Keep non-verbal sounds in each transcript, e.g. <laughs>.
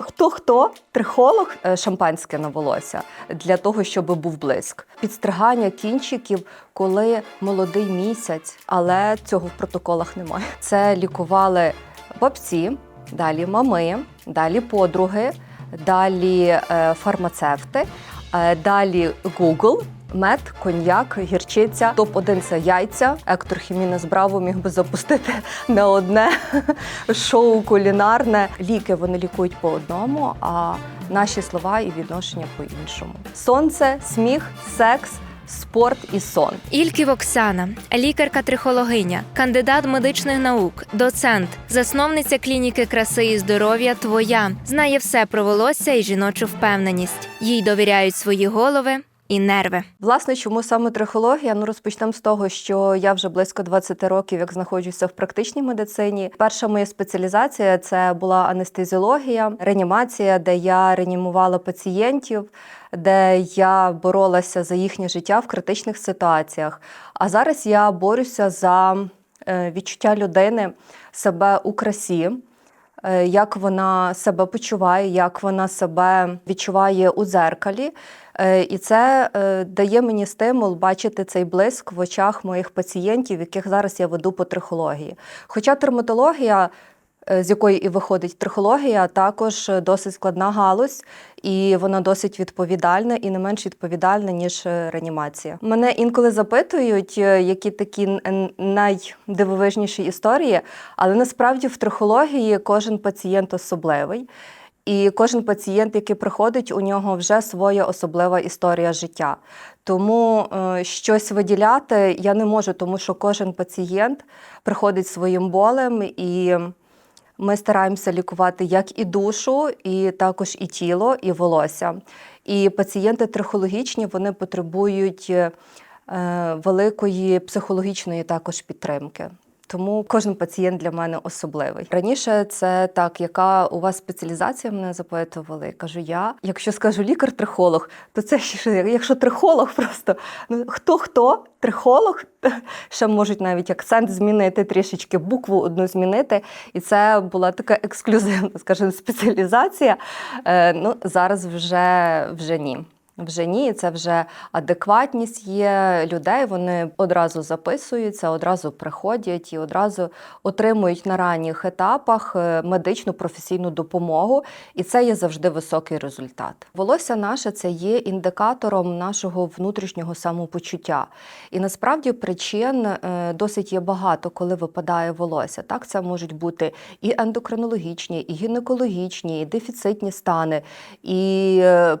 Хто хто трихолог е, шампанське на волосся для того, щоб був блиск. Підстригання кінчиків, коли молодий місяць, але цього в протоколах немає. Це лікували бабці, далі мами, далі подруги, далі е, фармацевти, е, далі Google. Мед, коньяк, гірчиця. Топ-1 це яйця. Ектор Хімінес Браво міг би запустити <laughs> не одне <laughs> шоу кулінарне. Ліки вони лікують по одному, а наші слова і відношення по іншому. Сонце, сміх, секс, спорт і сон. Ільків Оксана, лікарка-трихологиня, кандидат медичних наук, доцент, засновниця клініки краси і здоров'я Твоя знає все про волосся і жіночу впевненість. Їй довіряють свої голови і нерви. Власне, чому саме трихологія? Ну розпочнемо з того, що я вже близько 20 років, як знаходжуся в практичній медицині. Перша моя спеціалізація це була анестезіологія, реанімація, де я реанімувала пацієнтів, де я боролася за їхнє життя в критичних ситуаціях. А зараз я борюся за е, відчуття людини себе у красі. Е, Як вона себе почуває, як вона себе відчуває у дзеркалі, Е, І це е, дає мені стимул бачити цей блиск в очах моїх пацієнтів, яких зараз я веду по трихології. Хоча терматологія, з якої і виходить трихологія, також е, досить складна галузь, і вона досить відповідальна і не менш відповідальна, ніж е, реанімація. Мене інколи запитують, е, які такі найдивовижніші історії, але насправді в трихології кожен пацієнт особливий. І кожен пацієнт, який приходить, у нього вже своя особлива історія життя. Тому е, щось виділяти я не можу, тому що кожен пацієнт приходить своїм болем, і ми стараємося лікувати як і душу, і також і тіло, і волосся. І пацієнти трихологічні вони потребують е, великої психологічної також підтримки. Тому кожен пацієнт для мене особливий. Раніше це так, яка у вас спеціалізація мене запитували. Кажу, я, якщо скажу лікар-трихолог, то це ще якщо трихолог, просто ну хто хто трихолог, ще можуть навіть акцент змінити, трішечки букву одну змінити. І це була така ексклюзивна, скажімо, спеціалізація. Е, ну зараз вже, вже ні. Вже ні, це вже адекватність є людей. Вони одразу записуються, одразу приходять і одразу отримують на ранніх етапах е, медичну професійну допомогу, і це є завжди високий результат. Волосся наше це є індикатором нашого внутрішнього самопочуття. І насправді причин е, досить є багато, коли випадає волосся. Так, це можуть бути і ендокринологічні, і гінекологічні, і дефіцитні стани, і е,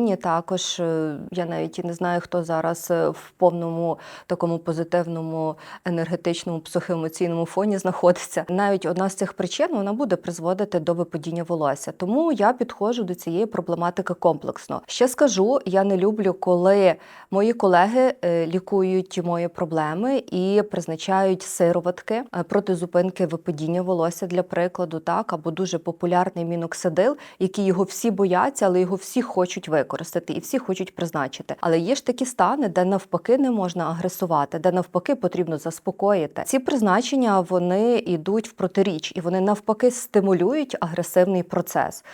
психоемоційні також. Е, Я навіть і не знаю, хто зараз е, в повному такому позитивному енергетичному психоемоційному фоні знаходиться. Навіть одна з цих причин вона буде призводити до випадіння волосся. Тому я підходжу до цієї проблематики комплексно. Ще скажу, я не люблю, коли мої колеги е, лікують мої проблеми і призначають сироватки проти зупинки випадіння волосся для прикладу, так або дуже популярний міноксидил, який його всі бояться, але його всі хочуть використати і всі хочуть призначити. Але є ж такі стани, де навпаки не можна агресувати, де навпаки потрібно заспокоїти. Ці призначення вони йдуть в протиріч, і вони навпаки стимулюють агресивний процес.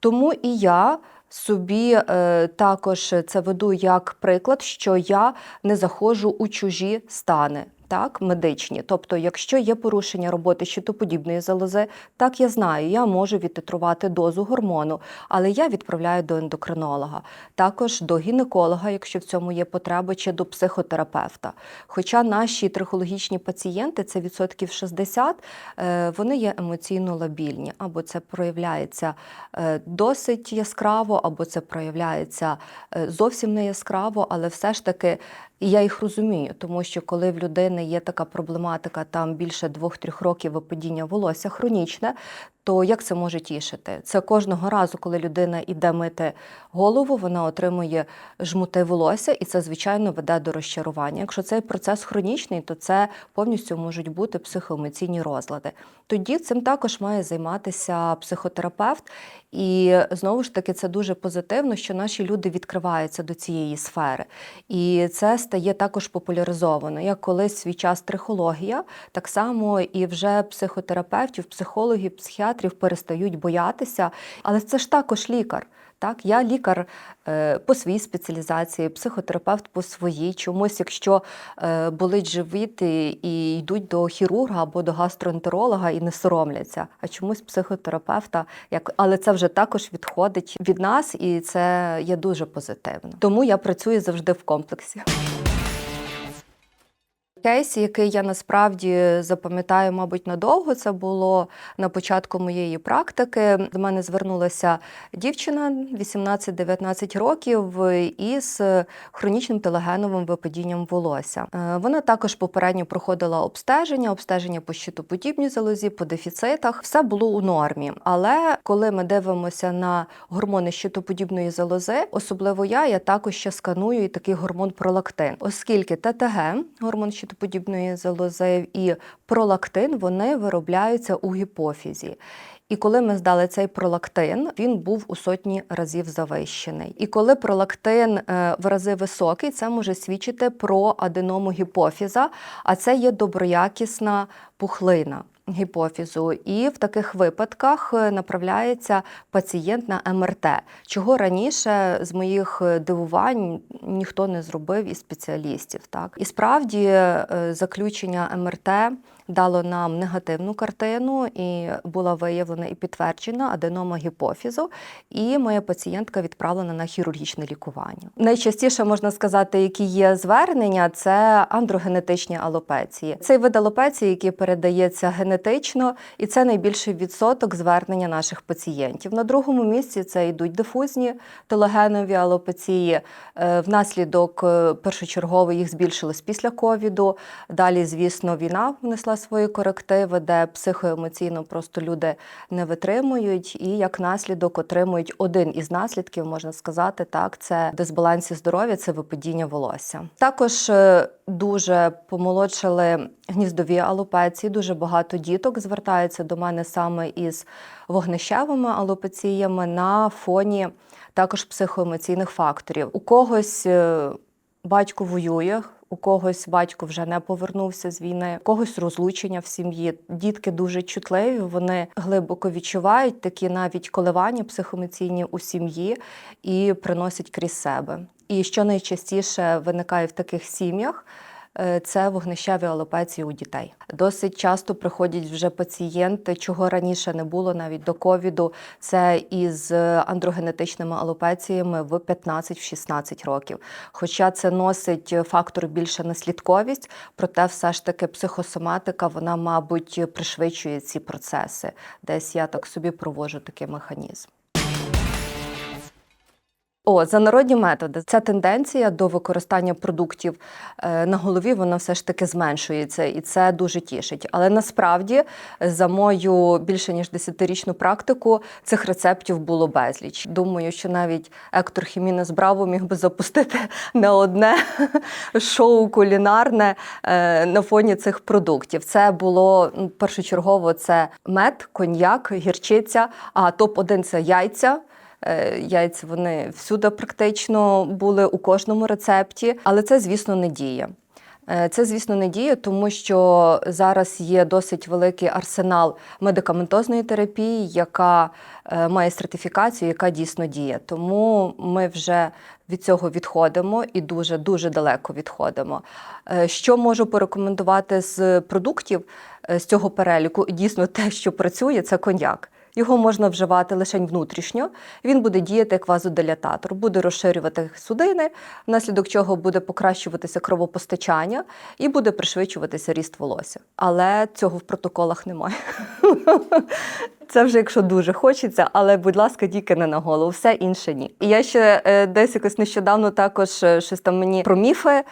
Тому і я. Собі е, також це веду як приклад, що я не заходжу у чужі стани. Так, медичні, тобто, якщо є порушення роботи щитоподібної залози, так я знаю, я можу відтитрувати дозу гормону, але я відправляю до ендокринолога, також до гінеколога, якщо в цьому є потреба, чи до психотерапевта. Хоча наші трихологічні пацієнти, це відсотків 60, е, вони є емоційно лабільні, або це проявляється е, досить яскраво, або це проявляється е, зовсім не яскраво, але все ж таки і я їх розумію, тому що коли в людини є така проблематика, там більше двох-трьох років випадіння волосся хронічне, то як це може тішити? Це кожного разу, коли людина йде мити голову, вона отримує жмути волосся, і це, звичайно, веде до розчарування. Якщо цей процес хронічний, то це повністю можуть бути психоемоційні розлади. Тоді цим також має займатися психотерапевт. І знову ж таки, це дуже позитивно, що наші люди відкриваються до цієї сфери. І це стає також популяризовано. Як колись свій час трихологія, так само і вже психотерапевтів, психологів, психіатрів перестають боятися. Але це ж також лікар. Так, я лікар е, по своїй спеціалізації, психотерапевт по своїй. Чомусь, якщо е, болить живіт і, і йдуть до хірурга або до гастроентеролога і не соромляться, а чомусь психотерапевта, як але це вже також відходить від нас, і це є дуже позитивно. Тому я працюю завжди в комплексі. Кейс, який я насправді запам'ятаю, мабуть, надовго, це було на початку моєї практики. До мене звернулася дівчина 18-19 років із хронічним телегеновим випадінням волосся. Е, Вона також попередньо проходила обстеження, обстеження по щитоподібній залозі, по дефіцитах. Все було у нормі. Але коли ми дивимося на гормони щитоподібної залози, особливо я, я також ще сканую і такий гормон пролактин, оскільки ТТГ, гормон щитоподібної залози, і пролактин вони виробляються у гіпофізі. І коли ми здали цей пролактин, він був у сотні разів завищений. І коли пролактин е, в рази високий, це може свідчити про аденому гіпофіза, а це є доброякісна пухлина гіпофізу. І в таких випадках е, направляється пацієнт на МРТ, чого раніше з моїх е, дивувань ніхто не зробив із спеціалістів. Так і справді е, заключення МРТ дало нам негативну картину, і була виявлена і підтверджена аденома гіпофізу. І моя пацієнтка відправлена на хірургічне лікування. Найчастіше можна сказати, які є звернення, це андрогенетичні алопеції. Цей вид алопеції, який передається генетично, і це найбільший відсоток звернення наших пацієнтів. На другому місці це йдуть дифузні телогенові алопеції. Е, Внаслідок е, першочергово їх збільшилось після ковіду. Далі, звісно, війна внесла свої корективи, де психоемоційно просто люди не витримують, і як наслідок отримують один із наслідків, можна сказати, так це дисбалансі здоров'я, це випадіння волосся. Також е, дуже помолодшили гніздові алопеції. Дуже багато діток звертаються до мене саме із вогнищевими алопеціями на фоні також психоемоційних факторів. У когось е, батько воює. У когось батько вже не повернувся з війни, у когось розлучення в сім'ї. Дітки дуже чутливі, вони глибоко відчувають такі навіть коливання психоемоційні у сім'ї і приносять крізь себе. І що найчастіше виникає в таких сім'ях, це вогнищеві алопеції у дітей. Досить часто приходять вже пацієнти, чого раніше не було навіть до ковіду. Це із андрогенетичними алопеціями в 15-16 років. Хоча це носить фактор більше наслідковість, проте все ж таки психосоматика, вона, мабуть, пришвидшує ці процеси. Десь я так собі проводжу такий механізм. О, за народні методи. Ця тенденція до використання продуктів е, на голові вона все ж таки зменшується, і це дуже тішить. Але насправді, за мою більше ніж десятирічну практику, цих рецептів було безліч. Думаю, що навіть Ектор Хімінес Браво міг би запустити <laughs> не одне <laughs> шоу кулінарне е, на фоні цих продуктів. Це було ну, першочергово це мед, коньяк, гірчиця. А топ 1 це яйця. Е, Яйця вони всюди практично були у кожному рецепті, але це, звісно, не діє. Е, Це, звісно, не діє, тому що зараз є досить великий арсенал медикаментозної терапії, яка е, має сертифікацію, яка дійсно діє. Тому ми вже від цього відходимо і дуже дуже далеко відходимо. Що можу порекомендувати з продуктів з цього переліку? Дійсно, те, що працює, це коньяк. Його можна вживати лише внутрішньо. Він буде діяти як вазодилататор, буде розширювати судини, внаслідок чого буде покращуватися кровопостачання і буде пришвидшуватися ріст волосся. Але цього в протоколах немає. <laughs> Це вже якщо дуже хочеться, але будь ласка, тільки не на голову, все інше ні. І я ще е, десь якось нещодавно також е, щось там мені про міфи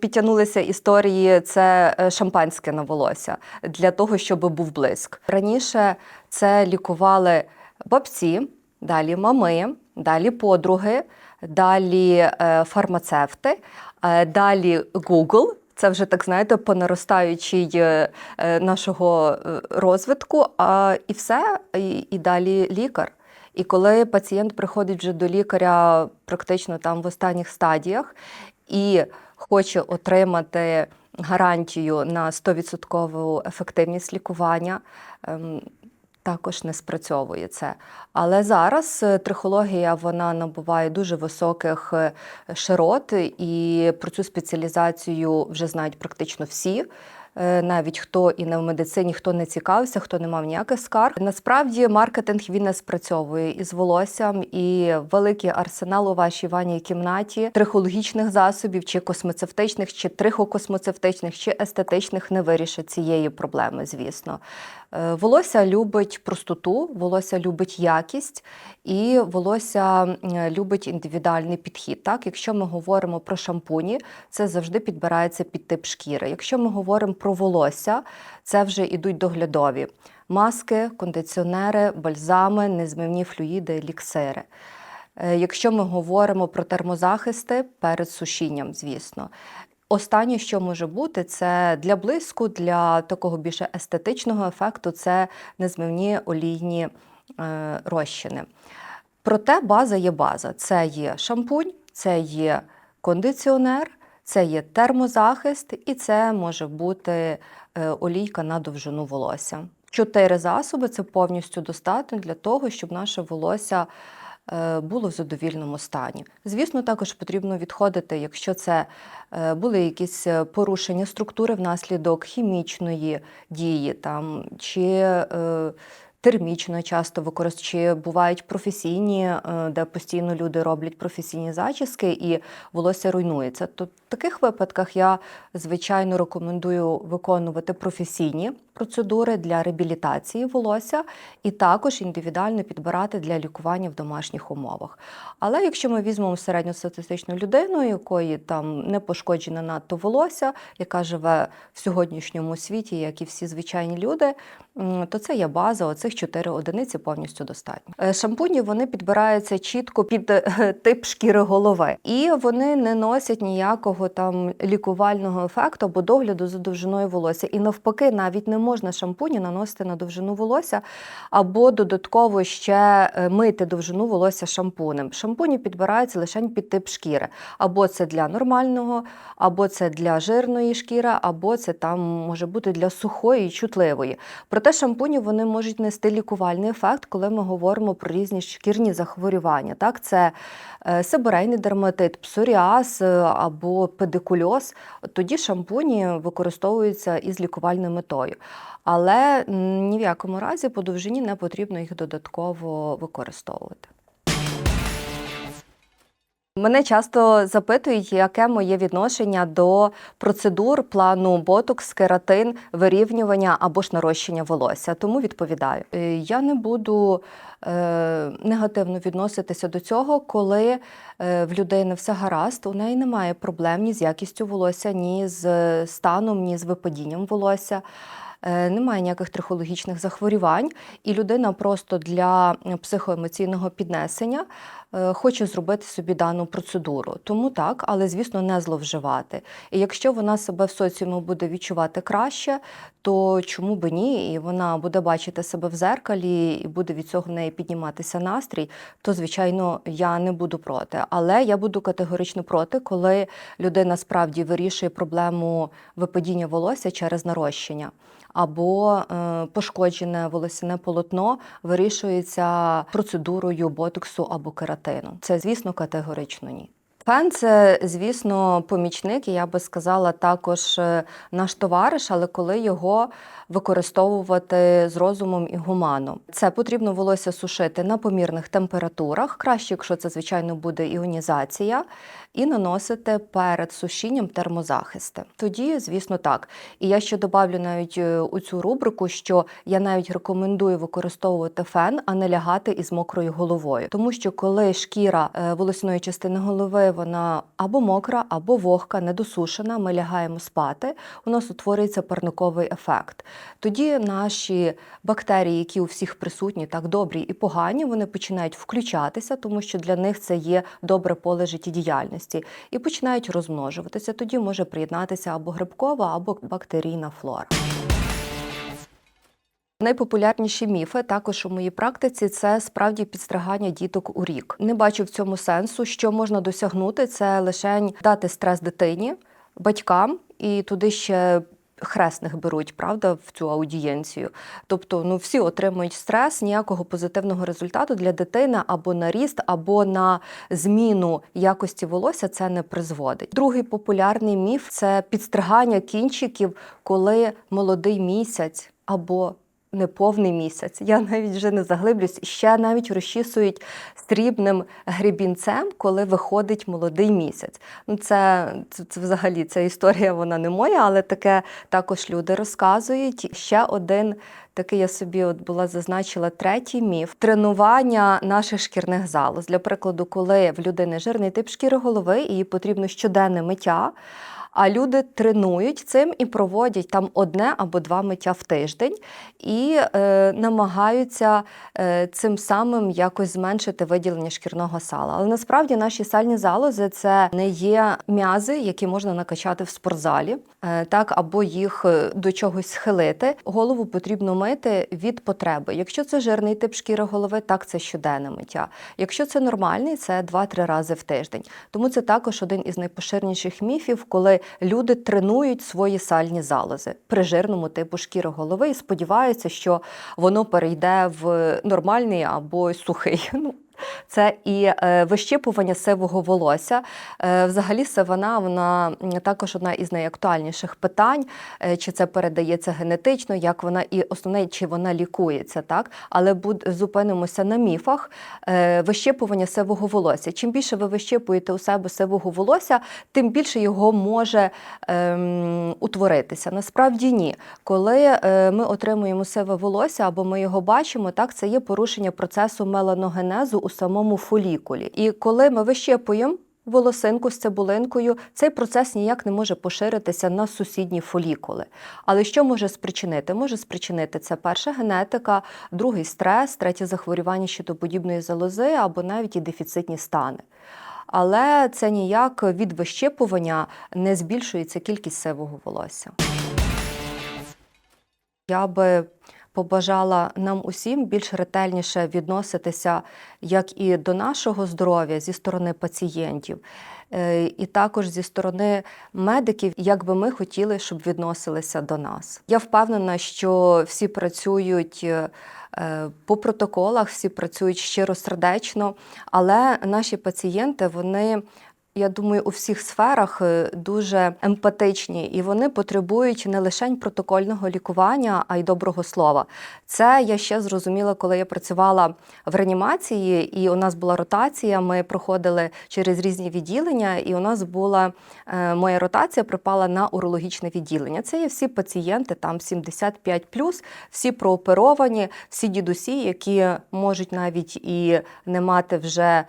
підтягнулися історії. Це е, шампанське на волосся для того, щоб був блиск. Раніше це лікували бабці, далі мами, далі подруги, далі е, фармацевти, е, далі Google. Це вже так знаєте, по наростаючій е, нашого розвитку, а і все, і, і далі лікар. І коли пацієнт приходить вже до лікаря практично там в останніх стадіях і хоче отримати гарантію на 100% ефективність лікування, ем, також не спрацьовує це. Але зараз е, трихологія вона набуває дуже високих е, широт, і про цю спеціалізацію вже знають практично всі. Е, Навіть хто і не в медицині, хто не цікавився, хто не мав ніяких скарг. Насправді маркетинг він не спрацьовує із волоссям, і великий арсенал у вашій ванній кімнаті трихологічних засобів, чи космецевтичних, чи трихокосмецевтичних, чи естетичних не вирішить цієї проблеми, звісно. Е, Волосся любить простоту, волосся любить якість, і волосся любить індивідуальний підхід. Так, якщо ми говоримо про шампуні, це завжди підбирається під тип шкіри. Якщо ми говоримо про волосся, це вже ідуть доглядові маски, кондиціонери, бальзами, незмивні флюїди, еліксири. Е, Якщо ми говоримо про термозахисти перед сушінням, звісно. Останнє, що може бути, це для блиску, для такого більше естетичного ефекту, це незмивні олійні е, розчини. Проте база є база. Це є шампунь, це є кондиціонер, це є термозахист і це може бути е, олійка на довжину волосся. Чотири засоби це повністю достатньо для того, щоб наше волосся було в задовільному стані. Звісно, також потрібно відходити, якщо це е, були якісь е, порушення структури внаслідок хімічної дії там, чи е, термічно часто використовують, чи бувають професійні, е, де постійно люди роблять професійні зачіски і волосся руйнується. То в таких випадках я звичайно рекомендую виконувати професійні процедури для реабілітації волосся і також індивідуально підбирати для лікування в домашніх умовах. Але якщо ми візьмемо середньостатистичну людину, якої там не пошкоджене надто волосся, яка живе в сьогоднішньому світі, як і всі звичайні люди, то це є база. Оцих чотири одиниці повністю достатньо. Е, Шампуні вони підбираються чітко під е, <laughs> тип шкіри голови, і вони не носять ніякого там лікувального ефекту або догляду за довжиною волосся. І навпаки, навіть не можна шампуні наносити на довжину волосся або додатково ще е, мити довжину волосся шампунем. Шампуні підбираються лише під тип шкіри. Або це для нормального, або це для жирної шкіри, або це там може бути для сухої і чутливої. Проте шампуні вони можуть нести лікувальний ефект, коли ми говоримо про різні шкірні захворювання. Так, це е, себорейний дерматит, псоріаз е, або педикульоз. Тоді шампуні використовуються із лікувальною метою. Але ні в якому разі по довжині не потрібно їх додатково використовувати. Мене часто запитують, яке моє відношення до процедур плану ботокс, кератин, вирівнювання або ж нарощення волосся. Тому відповідаю, Е, я не буду е, негативно відноситися до цього, коли е, в людини все гаразд, у неї немає проблем ні з якістю волосся, ні з станом, ні з випадінням волосся. Е, Немає ніяких трихологічних захворювань, і людина просто для психоемоційного піднесення хоче зробити собі дану процедуру. Тому так, але звісно, не зловживати. І якщо вона себе в соціумі буде відчувати краще, то чому би ні? І вона буде бачити себе в зеркалі, і буде від цього в неї підніматися настрій, то звичайно я не буду проти. Але я буду категорично проти, коли людина справді вирішує проблему випадіння волосся через нарощення. Або е, пошкоджене волосяне полотно вирішується процедурою ботоксу або кератину. Це, звісно, категорично ні. Фен це, звісно, помічник, і я би сказала, також е, наш товариш, але коли його використовувати з розумом і гуманом. Це потрібно волосся сушити на помірних температурах, краще, якщо це, звичайно, буде іонізація, і наносити перед сушінням термозахисти. Тоді, звісно, так. І я ще добавлю навіть е, у цю рубрику, що я навіть рекомендую використовувати фен, а не лягати із мокрою головою. Тому що коли шкіра е, волосної частини голови вона або мокра, або вогка, недосушена, ми лягаємо спати, у нас утворюється парниковий ефект. Тоді наші бактерії, які у всіх присутні, так добрі і погані, вони починають включатися, тому що для них це є добре поле життєдіяльності, і починають розмножуватися. Тоді може приєднатися або грибкова, або бактерійна флора. Найпопулярніші міфи також у моїй практиці це справді підстригання діток у рік. Не бачу в цьому сенсу, що можна досягнути це лише дати стрес дитині, батькам і туди ще хресних беруть, правда, в цю аудієнцію. Тобто, ну всі отримують стрес, ніякого позитивного результату для дитини або на ріст, або на зміну якості волосся це не призводить. Другий популярний міф це підстригання кінчиків, коли молодий місяць або неповний місяць. Я навіть вже не заглиблюсь. Ще навіть розчісують стрібним грібінцем, коли виходить молодий місяць. Ну, це, це, це взагалі ця історія, вона не моя, але таке також люди розказують. Ще один такий я собі от була зазначила третій міф тренування наших шкірних залоз. Для прикладу, коли в людини жирний тип шкіри голови, і їй потрібно щоденне миття. А люди тренують цим і проводять там одне або два миття в тиждень і е, намагаються е, цим самим якось зменшити виділення шкірного сала. Але насправді наші сальні залози це не є м'язи, які можна накачати в спортзалі, е, так або їх е, до чогось схилити. Голову потрібно мити від потреби. Якщо це жирний тип шкіри голови, так це щоденне миття. Якщо це нормальний, це 2-3 рази в тиждень. Тому це також один із найпоширеніших міфів, коли люди тренують свої сальні залози при жирному типу шкіри голови і сподіваються, що воно перейде в нормальний або сухий. <laughs> Ну, це і е, вищипування сивого волосся. Е, взагалі, сивина вона також одна із найактуальніших питань, е, чи це передається генетично, як вона і основне, чи вона лікується, так? Але зупинимося на міфах вищипування сивого волосся. Чим більше ви вищипуєте у себе сивого волосся, тим більше його може ем, утворитися. Насправді ні. Коли ми отримуємо сиве волосся або ми його бачимо, так це є порушення процесу меланогенезу у самому фолікулі. І коли ми вищипуємо волосинку з цибулинкою, цей процес ніяк не може поширитися на сусідні фолікули. Але що може спричинити? Може спричинити це перша генетика, другий стрес, третє захворювання щитоподібної залози або навіть і дефіцитні стани. Але це ніяк від вищипування не збільшується кількість сивого волосся. Я би побажала нам усім більш ретельніше відноситися як і до нашого здоров'я зі сторони пацієнтів, е, і також зі сторони медиків, як би ми хотіли, щоб відносилися до нас. Я впевнена, що всі працюють. е, По протоколах всі працюють щиросердечно, але наші пацієнти вони я думаю, у всіх сферах е, дуже емпатичні, і вони потребують не лише протокольного лікування, а й доброго слова. Це я ще зрозуміла, коли я працювала в реанімації, і у нас була ротація. Ми проходили через різні відділення, і у нас була е, моя ротація припала на урологічне відділення. Це є всі пацієнти, там 75+, всі прооперовані, всі дідусі, які можуть навіть і не мати вже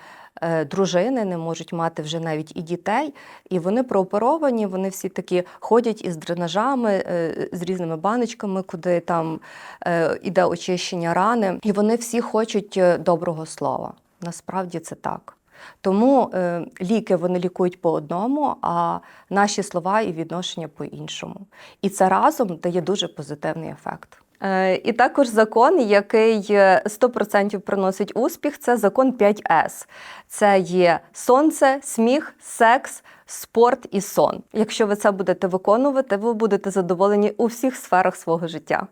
дружини, не можуть мати вже навіть і дітей. І вони прооперовані, вони всі такі ходять із дренажами, е, з різними баночками, куди там е, іде очищення рани. І вони всі хочуть е, доброго слова. Насправді це так. Тому е, ліки вони лікують по одному, а наші слова і відношення по іншому. І це разом дає дуже позитивний ефект. Е, І також закон, який е, 100% приносить успіх, це закон 5С. Це є сонце, сміх, секс, спорт і сон. Якщо ви це будете виконувати, ви будете задоволені у всіх сферах свого життя.